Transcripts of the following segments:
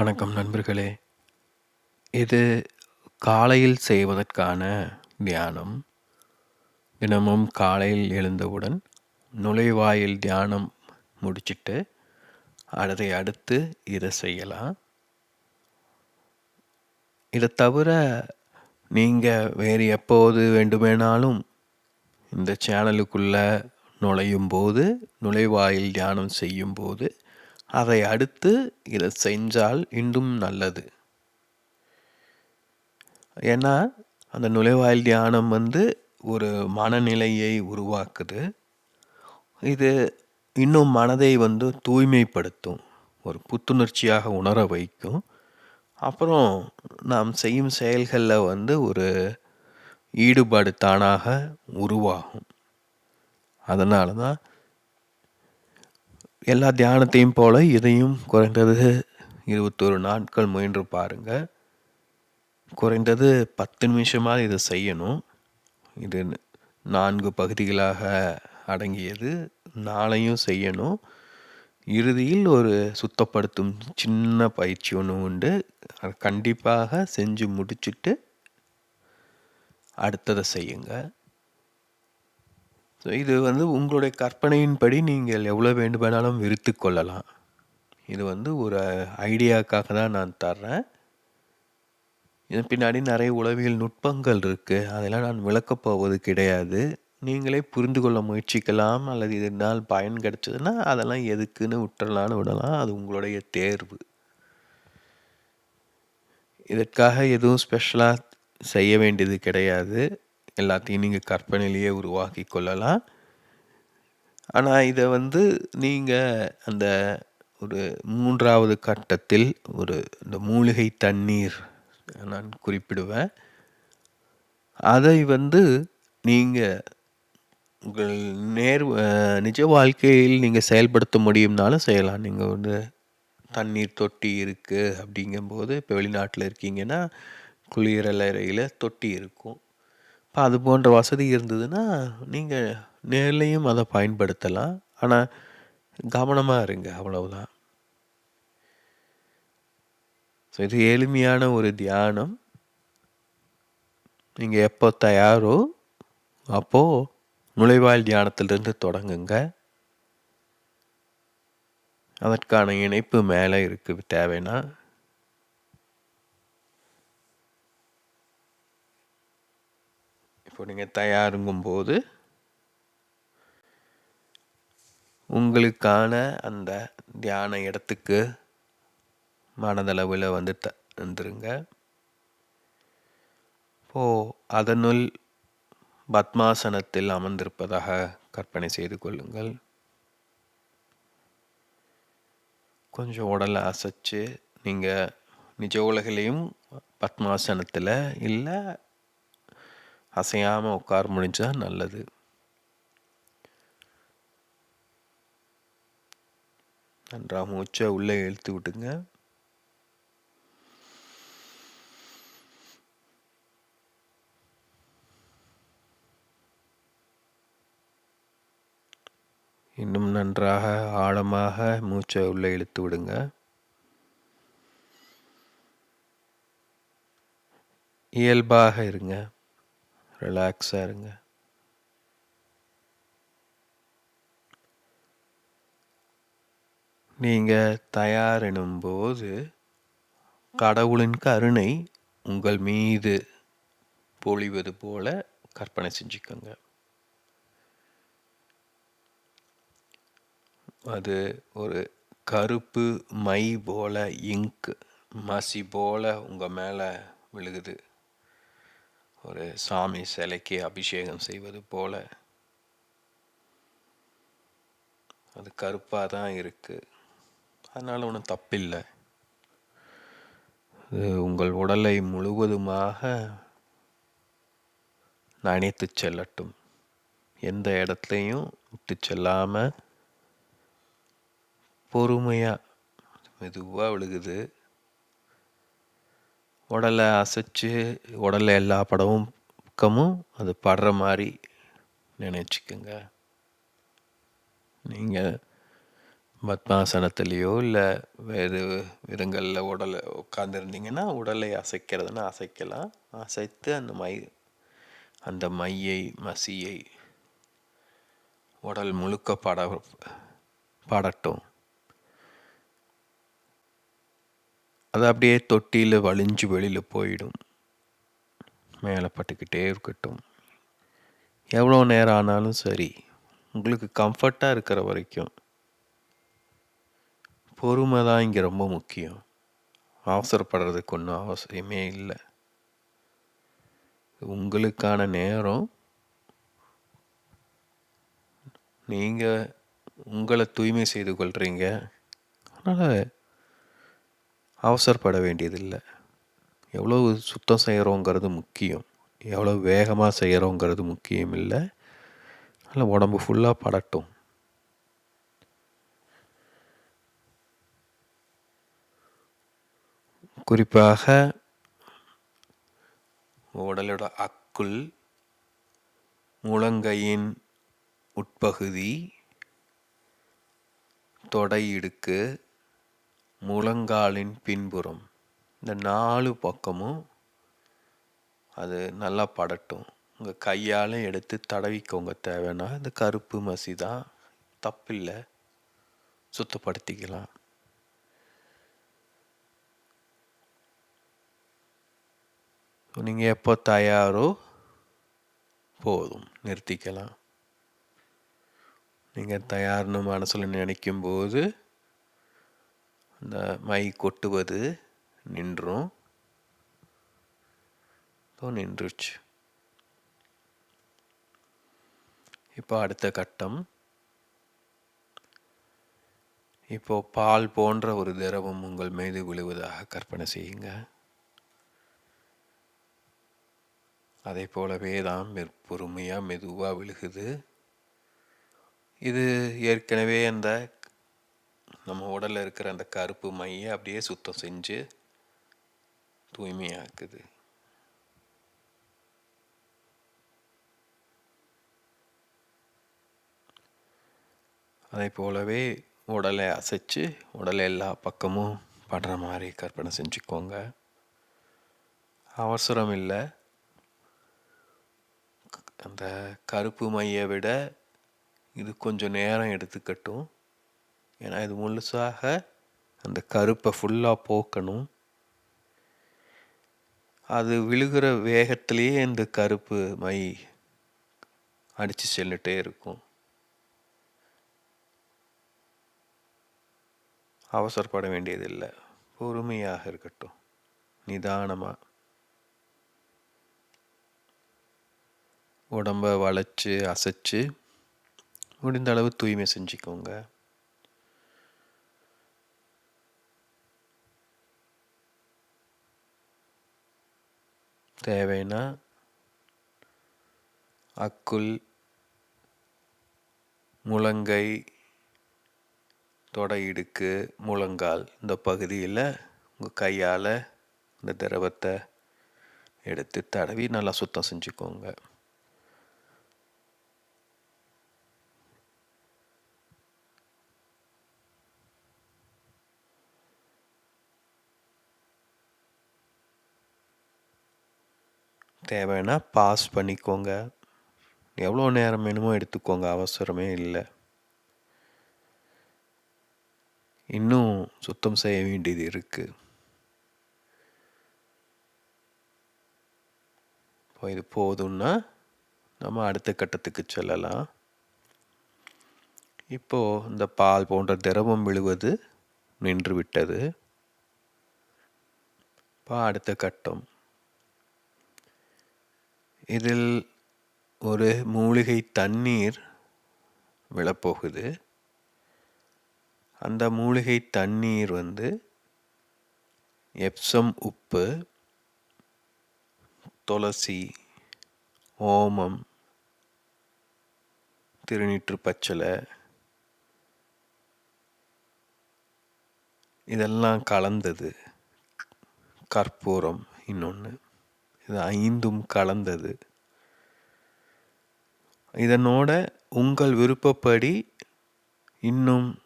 வணக்கம் நண்பர்களே. இது காலையில் செய்வதற்கான தியானம். தினமும் காலையில் எழுந்தவுடன் நுழைவாயில் தியானம் முடிச்சிட்டு அதை அடுத்து இதை செய்யலாம். இதை தவிர நீங்கள் வேறு எப்போது வேண்டுமேனாலும் இந்த சேனலுக்குள்ளே நுழையும் போது நுழைவாயில் தியானம் செய்யும்போது அதை அடுத்து இதை செஞ்சால் இன்னும் நல்லது. ஏன்னா அந்த நுழைவாயில் தியானம் வந்து ஒரு மனநிலையை உருவாக்குது. இது இன்னும் மனதை வந்து தூய்மைப்படுத்தும் ஒரு புத்துணர்ச்சியாக உணர வைக்கும். அப்புறம் நாம் செய்யும் செயல்களில் வந்து ஒரு ஈடுபாடு தானாக உருவாகும். அதனால தான் எல்லா தியானத்தையும் போல இதையும் குறைந்தது இருபத்தொரு நாட்கள் முயன்று பாருங்கள் குறைந்தது பத்து நிமிஷமாக இதை செய்யணும். இது நான்கு பகுதிகளாக அடங்கியது. நாளையும் செய்யணும். இறுதியில் ஒரு சுத்தப்படுத்தும் சின்ன பயிற்சி ஒன்று உண்டு. கண்டிப்பாக செஞ்சு முடிச்சுட்டு அடுத்ததை செய்யுங்கள் ஸோ இது வந்து உங்களுடைய கற்பனையின்படி நீங்கள் எவ்வளோ வேண்டுமானாலும் விரித்து கொள்ளலாம். இது வந்து ஒரு ஐடியாக்காக தான் நான் தர்றேன். இதன் பின்னாடி நிறைய உளவியல் நுட்பங்கள் இருக்குது அதெல்லாம் நான் விளக்கப் போவது கிடையாது. நீங்களே புரிந்து கொள்ள முயற்சிக்கலாம். அல்லது இதனால் பயன் கிடைச்சதுன்னா அதெல்லாம் எதுக்குன்னு விட்டுறலான்னு விடலாம். அது உங்களுடைய தேர்வு. இதற்காக எதுவும் ஸ்பெஷலாக செய்ய வேண்டியது கிடையாது. எல்லாத்தையும் நீங்கள் கற்பனையிலேயே உருவாக்கி கொள்ளலாம். ஆனால் இதை வந்து நீங்கள் அந்த ஒரு மூன்றாவது கட்டத்தில் ஒரு இந்த மூலிகை தண்ணீர் நான் குறிப்பிடுவேன். அதை வந்து நீங்கள் உங்கள் நேர் நிஜ வாழ்க்கையில் நீங்கள் செயல்படுத்த முடியும்னாலும் செய்யலாம். நீங்கள் வந்து தண்ணீர் தொட்டி இருக்குது அப்படிங்கும்போது இப்போ வெளிநாட்டில் இருக்கீங்கன்னா குளிரலறையில் தொட்டி இருக்கும். இப்போ அது போன்ற வசதி இருந்ததுன்னா நீங்கள் நேர்லேயும் அதை பயன்படுத்தலாம். ஆனால் கவனமாக இருங்க அவ்வளவுதான். ஸோ இது எளிமையான ஒரு தியானம். நீங்கள் எப்போ தயாரோ அப்போது நுழைவாயில் தியானத்திலிருந்து தொடங்குங்க. அதற்கான இணைப்பு மேலே இருக்குது தேவைன்னா. இப்போ நீங்கள் தயாருங்கும்போது உங்களுக்கான அந்த தியான இடத்துக்கு மனதளவில் வந்து த வந்துருங்க இப்போது அதனுள் பத்மாசனத்தில் அமர்ந்திருப்பதாக கற்பனை செய்து கொள்ளுங்கள். கொஞ்சம் உடலை அசைச்சு நீங்கள் நிஜ உலகிலையும் பத்மாசனத்தில் இல்லை அசையாமல் உட்கார முடிஞ்சால் நல்லது. நன்றாக மூச்சை உள்ளே இழுத்து விட்டுங்க. இன்னும் நன்றாக ஆழமாக மூச்சை உள்ளே இழுத்து விடுங்க. இயல்பாக இருங்க. ரிலாக்ஸாக இருங்க. நீங்கள் தயார் எனும்போது கடவுளின் கருணை உங்கள் மீது பொழிவது போல கற்பனை செஞ்சுக்கோங்க. அது ஒரு கருப்பு மை போல இங்க் மசி போல உங்கள் மேலே விழுகுது. ஒரு சாமி சிலைக்கு அபிஷேகம் செய்வது போல. அது கருப்பாக தான் இருக்குது அதனால் ஒன்றும் தப்பில்லை. அது உங்கள் உடலை முழுவதுமாக நனைத்து செல்லட்டும். எந்த இடத்துலையும் விட்டு செல்லாமல் பொறுமையாக மெதுவாக விழுகுது. உடலை அசைச்சு உடலில் எல்லா படமும் பக்கமும் அது படுற மாதிரி நினச்சிக்கோங்க. நீங்கள் பத்மாசனத்துலேயோ இல்லை வேறு விதங்களில் உடலை உட்காந்துருந்தீங்கன்னா உடலை அசைக்கிறதுனா அசைக்கலாம். அசைத்து அந்த மை அந்த மையை மசியை உடல் முழுக்க பட படட்டும். அது அப்படியே தொட்டியில் வலிஞ்சு வெளியில் போயிடும். மேலே பட்டுக்கிட்டே இருக்கட்டும். எவ்வளோ நேரம் ஆனாலும் சரி உங்களுக்கு கம்ஃபர்ட்டாக இருக்கிற வரைக்கும் பொறுமை தான் இங்கே ரொம்ப முக்கியம். அவசரப்படுறதுக்கு ஒன்றும் அவசியமே இல்லை. உங்களுக்கான நேரம் நீங்கள் உங்களை தூய்மை செய்து கொள்கிறீங்க அதனால் அவசரப்பட வேண்டியதில்லை. எவ்வளோ சுத்தம் செய்கிறோங்கிறது முக்கியம். எவ்வளோ வேகமாக செய்கிறோங்கிறது முக்கியம் இல்லை. அதில் உடம்பு ஃபுல்லாக படட்டும். குறிப்பாக உடலோட அக்குள் முழங்கையின் உட்பகுதி தொடை இடுக்கு முழங்காலின் பின்புறம். இந்த நாலு பக்கமும் அது நல்லா படட்டும். உங்கள் கையால் எடுத்து தடவிக்கோங்க. தேவைன்னா இந்த கருப்பு மசி தான் தப்பில்லை. சுத்தப்படுத்திக்கலாம். நீங்கள் எப்போ தயாரோ போதும். நிறுத்திக்கலாம். நீங்கள் தயார்னு மனசில் நினைக்கும்போது இந்த மை கொட்டுவது நின்றும். நின்றுச்சு. இப்போ அடுத்த கட்டம். இப்போ பால் போன்ற ஒரு திரவம் உங்கள் மீது விழுவதாக கற்பனை செய்யுங்க. அதே போலவே தான் பொறுமையாக மெதுவாக விழுகுது. இது ஏற்கனவே அந்த நம்ம உடலில் இருக்கிற அந்த கருப்பு மையை அப்படியே சுத்தம் செஞ்சு தூய்மையாக்குது. அதை போலவே உடலை அசைச்சு உடலை எல்லா பக்கமும் படுற மாதிரி கற்பனை செஞ்சுக்கோங்க. அவசரம் இல்லை. அந்த கருப்பு மையை விட இது கொஞ்சம் நேரம் எடுத்துக்கட்டும். ஏன்னா இது முழுசாக அந்த கருப்பை ஃபுல்லாக போக்கணும். அது விழுகிற வேகத்திலேயே இந்த கருப்பு மை அடித்து செல்லிட்டே இருக்கும். அவசரப்பட வேண்டியதில்லை. பொறுமையாக இருக்கட்டும். நிதானமாக உடம்ப வளைச்சி அசைச்சு முடிந்த அளவு தூய்மை செஞ்சுக்கோங்க. தேவைன்னா அக்குள் முழங்கை தொடை இடுக்கு முழங்கால் இந்த பகுதியில் உங்கள் கையால் இந்த திரவத்தை எடுத்து தடவி நல்லா சுத்தம் செஞ்சுக்கோங்க. தேவைன்னா பாஸ் பண்ணிக்கோங்க. எவ்வளோ நேரம் வேணுமோ எடுத்துக்கோங்க. அவசரமே இல்லை. இன்னும் சுத்தம் செய்ய வேண்டியது இருக்குது இப்போ இது போதும்னா நம்ம அடுத்த கட்டத்துக்கு செல்லலாம். இப்போது இந்த பால் போன்ற திரவம் விழுவது நின்று விட்டது. இப்போ அடுத்த கட்டம். இதில் ஒரு மூலிகை தண்ணீர் விழப்போகுது. அந்த மூலிகை தண்ணீர் வந்து எப்சம் உப்பு துளசி ஓமம் திருநீற்று பச்சலை இதெல்லாம் கலந்தது. கற்பூரம் இன்னொன்று இது ஐந்தும் கலந்தது. இதனோட உங்கள் விருப்பப்படி இன்னும்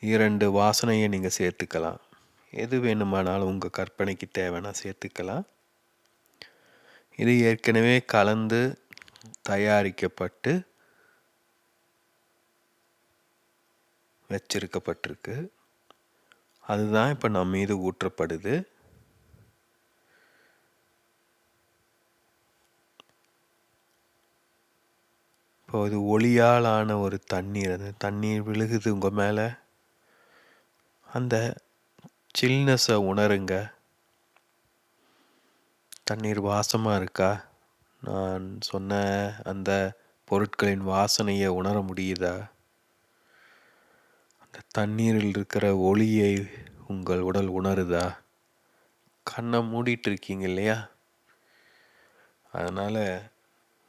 இரண்டு வாசனையை நீங்கள் சேர்த்துக்கலாம். எது வேணுமானாலும் உங்கள் கற்பனைக்கு தேவைன்னா சேர்த்துக்கலாம். இது ஏற்கனவே கலந்து தயாரிக்கப்பட்டு வச்சிருக்கப்பட்டிருக்கு. அதுதான் இப்போ நம்ம மீது ஊற்றப்படுது. இப்போ இது ஒளியால் ஆன ஒரு தண்ணீர் அந்த தண்ணீர் விழுகுது உங்கள் மேலே. அந்த சில்னஸை உணருங்க. தண்ணீர் வாசமாக இருக்கா? நான் சொன்ன அந்த பொருட்களின் வாசனையை உணர முடியுதா? அந்த தண்ணீரில் இருக்கிற ஒளியை உங்கள் உடல் உணருதா? கண்ணை மூடிட்டு இருக்கீங்க இல்லையா? அதனால்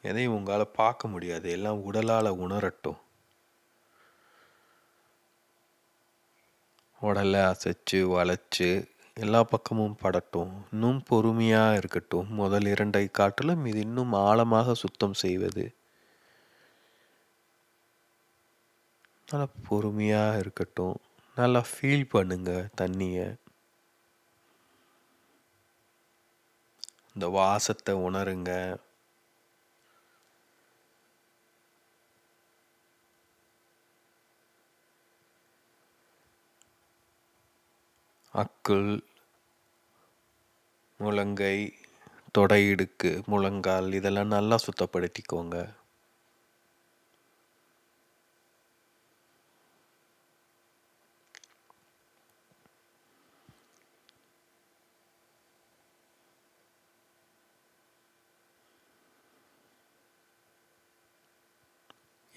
எதையும் உங்களால் பார்க்க முடியாது. எல்லாம் உடலால் உணரட்டும். உடலை அசைச்சு வளைச்சு எல்லா பக்கமும் படட்டும். இன்னும் பொறுமையாக இருக்கட்டும். முதல் இரண்டை காட்டிலும் இது இன்னும் ஆழமாக சுத்தம் செய்வது. நல்லா பொறுமையாக இருக்கட்டும். நல்லா ஃபீல் பண்ணுங்க தண்ணியை. இந்த வாசத்தை உணருங்க. அக்குள் முழங்கை தொடை இடுக்கு முழங்கால் இதெல்லாம் நல்லா சுத்தப்படுத்திக்கோங்க.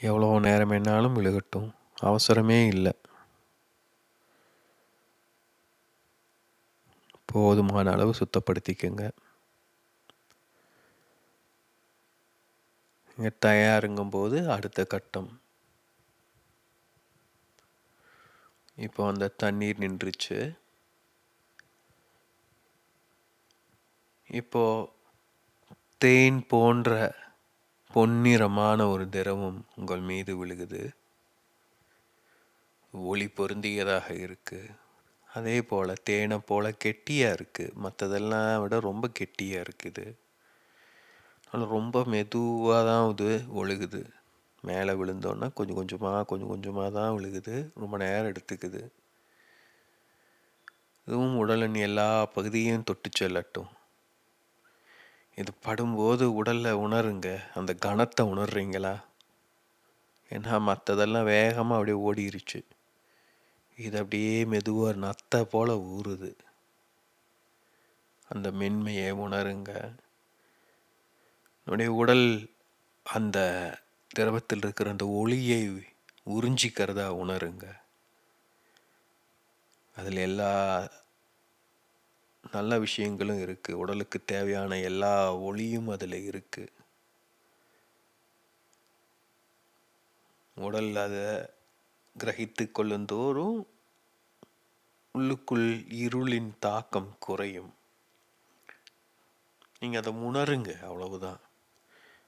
எவ்வளோ நேரம் வேணாலும் விழுகட்டும். அவசரமே இல்லை. போதுமான அளவு சுத்தப்படுத்திக்கங்க. இங்கே தயாருங்கும் போது அடுத்த கட்டம். இப்போ அந்த தண்ணீர் நின்றுச்சு. இப்போ தேன் போன்ற பொன்னிறமான ஒரு திரவம் உங்கள் மீது விழுகுது. ஒளி பொருந்தியதாக இருக்குது அதே போல் தேனை போல் கெட்டியாக இருக்குது மற்றதெல்லாம் விட ரொம்ப கெட்டியாக இருக்குது. ஆனால் ரொம்ப மெதுவாக தான் இது ஒழுகுது. மேலே விழுந்தோன்னா கொஞ்சம் கொஞ்சமாக கொஞ்சம் கொஞ்சமாக தான் விழுகுது. ரொம்ப நேரம் எடுத்துக்குது. இதுவும் உடலின் எல்லா பகுதியும் தொட்டு செல்லட்டும். இது படும்போது உடலில் உணருங்க. அந்த கணத்தை உணர்றீங்களா? ஏன்னா மற்றதெல்லாம் வேகமாக அப்படியே ஓடிருச்சு. இது அப்படியே மெதுவாக நத்தை போல் ஊறுது. அந்த மென்மையை உணருங்க. நம்முடைய உடல் அந்த திரவத்தில் இருக்கிற அந்த ஒளியை உறிஞ்சிக்கிறதா உணருங்க. அதில் எல்லா நல்ல விஷயங்களும் இருக்குது உடலுக்கு தேவையான எல்லா ஒளியும் அதில் இருக்குது உடல் அதை கிரகித்து கொள்ளுந்தோறும் உள்ளுக்குள் இருளின் தாக்கம் குறையும். நீங்கள் அதை உணருங்க அவ்வளவுதான்.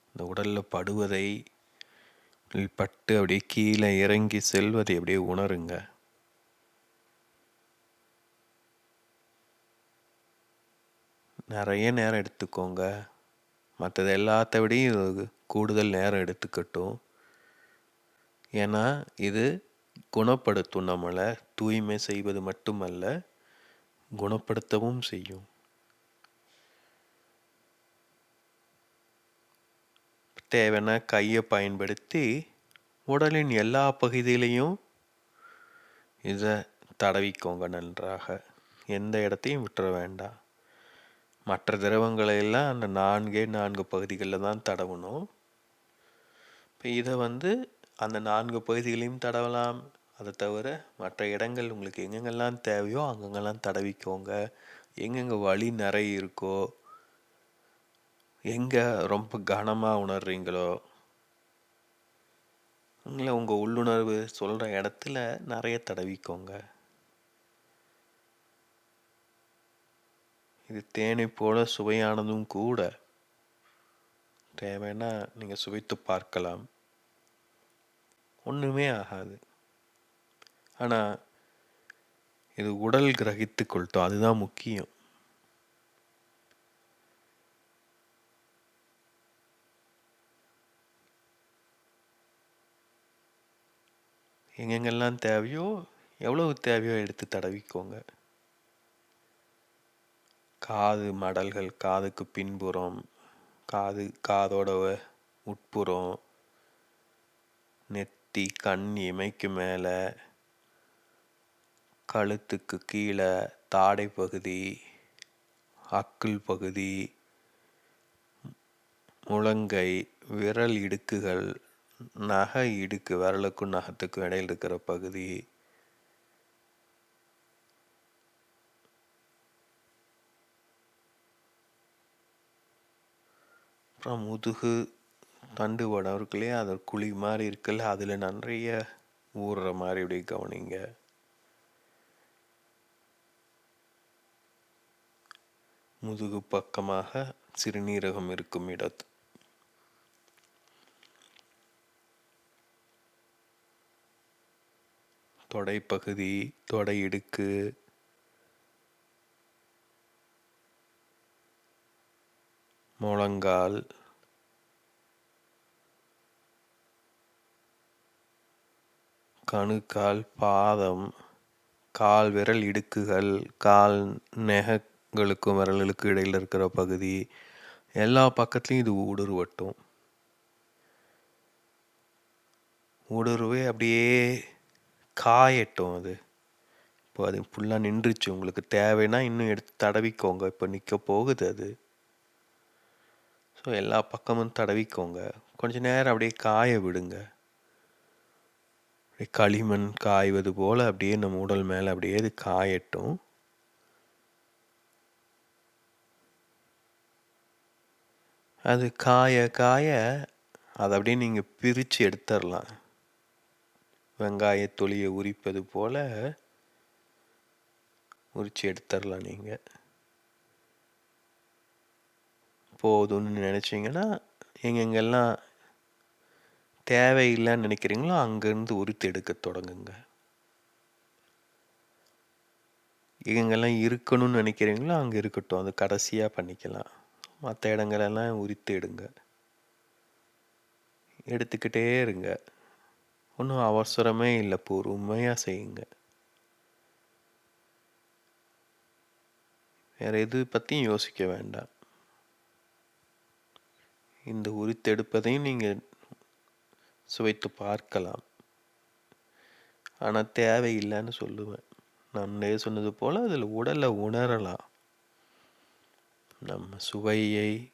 இந்த உடலில் படுவதை பட்டு அப்படியே கீழே இறங்கி செல்வதை அப்படியே உணருங்க. நிறைய நேரம் எடுத்துக்கோங்க. மற்றது எல்லாத்த விடையும் கூடுதல் நேரம் எடுத்துக்கட்டும். ஏன்னா இது குணப்படுத்தும் நம்மளை தூய்மை செய்வது மட்டுமல்ல குணப்படுத்தவும் செய்யும். தேவைன்னா கையை பயன்படுத்தி உடலின் எல்லா பகுதியிலையும் இதை தடவிக்கோங்க நன்றாக. எந்த இடத்தையும் விட்டுற வேண்டாம். மற்ற திரவங்களை எல்லாம் அந்த நான்கே நான்கு பகுதிகளில் தான் தடவணும். இப்போ இதை வந்து அந்த நான்கு பகுதிகளையும் தடவலாம். அதை தவிர மற்ற இடங்கள் உங்களுக்கு எங்கெங்கெல்லாம் தேவையோ அங்கங்கெல்லாம் தடவிக்கோங்க. எங்கெங்கே வழி நிறைய இருக்கோ எங்கே ரொம்ப கனமாக உணர்றீங்களோ இல்லை உங்கள் உள்ளுணர்வு சொல்கிற இடத்துல நிறைய தடவிக்கோங்க. இது தேனை போல சுவையானதும் கூட. தேவைன்னா நீங்கள் சுவைத்து பார்க்கலாம். ஒன்றுமே ஆகாது. ஆனால் இது உடல் கிரகித்து கொள்ளட்டும் அதுதான் முக்கியம். எங்கெங்கெல்லாம் தேவையோ எவ்வளவு தேவையோ எடுத்து தடவிக்கோங்க. காது மடல்கள் காதுக்கு பின்புறம் காது காதோட உட்புறம் சுற்றி கண் இமைக்கு மேலே கழுத்துக்கு கீழே தாடை பகுதி அக்குள் பகுதி முழங்கை விரல் இடுக்குகள் நகை இடுக்கு விரலுக்கும் நகத்துக்கும் இடையில் இருக்கிற பகுதி அப்புறம் முதுகு தண்டு வடம் இருக்கு அது குழி மாதிரி இருக்குல்ல அதில் நிறைய ஊறுற மாதிரி அப்படியே கவனிங்க. முதுகு பக்கமாக சிறுநீரகம் இருக்கும் இடத்து தொடைப்பகுதி தொடை இடுக்கு. முழங்கால். கணுக்கால் பாதம் கால் விரல் இடுக்குகள் கால் நெகங்களுக்கும் விரல்களுக்கும் இடையில் இருக்கிற பகுதி எல்லா பக்கத்துலேயும் இது ஊடுருவட்டும் ஊடுருவே அப்படியே காயட்டும் அது. இப்போ அது ஃபுல்லாக நின்றுச்சு. உங்களுக்கு தேவைன்னா இன்னும் எடுத்து தடவிக்கோங்க. இப்போ நிற்க போகுது அது. ஸோ எல்லா பக்கமும் தடவிக்கோங்க. கொஞ்ச நேரம் அப்படியே காய விடுங்க. அப்படியே களிமண் காய்வது போல் அப்படியே நம்ம உடல் மேலே அப்படியே அது காயட்டும். அது காய காய அதை அப்படியே நீங்கள் பிரித்து எடுத்துடலாம். வெங்காய தொலியை உரிப்பது போல் உரித்து எடுத்துடலாம் நீங்கள் போதும்னு நினச்சிங்கன்னா எங்கெங்கெல்லாம் தேவையில்லைன்னு நினைக்கிறீங்களோ அங்கேருந்து உரித்து எடுக்க தொடங்குங்க. இவங்கெல்லாம் இருக்கணும்னு நினைக்கிறீங்களோ அங்கே இருக்கட்டும். அது கடைசியாக பண்ணிக்கலாம். மற்ற இடங்களெல்லாம் உரித்து எடுங்க. எடுத்துக்கிட்டே இருங்க. ஒன்றும் அவசரமே இல்லை. பொறுமையாக செய்யுங்க. வேறு எது பற்றியும் யோசிக்க வேண்டாம். இந்த உரித்தெடுப்பதையும் நீங்கள் சுவைத்து பார்க்கலாம். ஆனால் தேவையில்லைன்னு சொல்லுவேன். நான் சொன்னது போல் அதில் உடலை உணரலாம். நம்ம சுவையை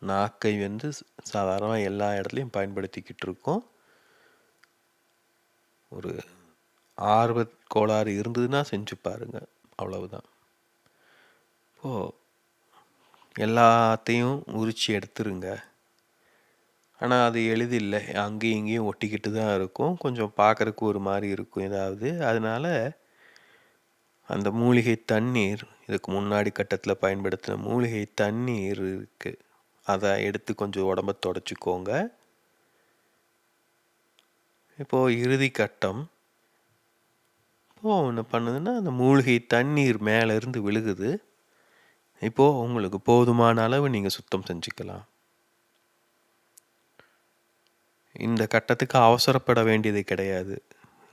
நாக்கை வந்து சாதாரணமாக எல்லா இடத்துலையும் பயன்படுத்திக்கிட்டு இருக்கோம். ஒரு ஆர்வ கோளாறு இருந்ததுன்னா செஞ்சு பாருங்க. அவ்வளவுதான். இப்போது எல்லாத்தையும் உரிச்சு எடுத்துருங்க. ஆனால் அது எளிதில்லை. அங்கேயும் இங்கேயும் ஒட்டிக்கிட்டு தான் இருக்கும். கொஞ்சம் பார்க்குறக்கு ஒரு மாதிரி இருக்கும் ஏதாவது. அதனால் அந்த மூலிகை தண்ணீர் இதுக்கு முன்னாடி கட்டத்தில் பயன்படுத்தின மூலிகை தண்ணீர் இருக்குது அதை எடுத்து கொஞ்சம் உடம்ப தொடச்சிக்கோங்க. இப்போது இறுதி கட்டம். இப்போது ஒன்று பண்ணுதுன்னா அந்த மூலிகை தண்ணீர் மேலேருந்து விழுகுது. இப்போது உங்களுக்கு போதுமான அளவு நீங்கள் சுத்தம் செஞ்சுக்கலாம். இந்த கட்டத்துக்கு அவசரப்பட வேண்டியது கிடையாது.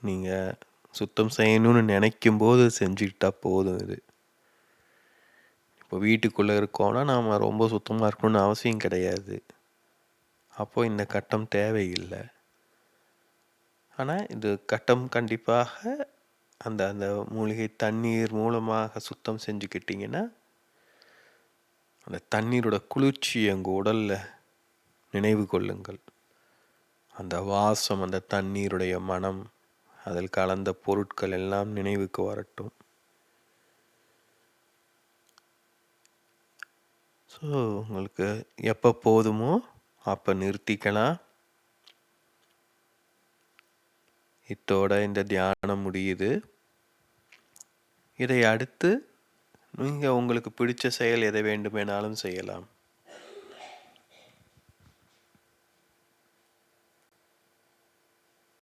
நீங்கள் சுத்தம் செய்யணும்னு நினைக்கும் போது செஞ்சுக்கிட்டா போதும் இது. இப்போ வீட்டுக்குள்ளே இருக்கோன்னா நாம் ரொம்ப சுத்தமாக இருக்கணும்னு அவசியம் கிடையாது. அப்போது இந்த கட்டம் தேவையில்லை. ஆனால் இது கட்டம் கண்டிப்பாக அந்த அந்த மூலிகை தண்ணீர் மூலமாக சுத்தம் செஞ்சுக்கிட்டிங்கன்னா அந்த தண்ணீரோட குளிர்ச்சி எங்கள் உடலில் நினைவு கொள்ளுங்கள். அந்த வாசம் அந்த தண்ணீருடைய மனம் அதில் கலந்த பொருட்கள் எல்லாம் நினைவுக்கு வரட்டும். ஸோ உங்களுக்கு எப்போ போதுமோ அப்போ நிறுத்திக்கலாம். இத்தோட இந்த தியானம் முடியுது. இதை அடுத்து நீங்கள் உங்களுக்கு பிடிச்ச செயல் எதை வேண்டுமெனாலும் செய்யலாம்.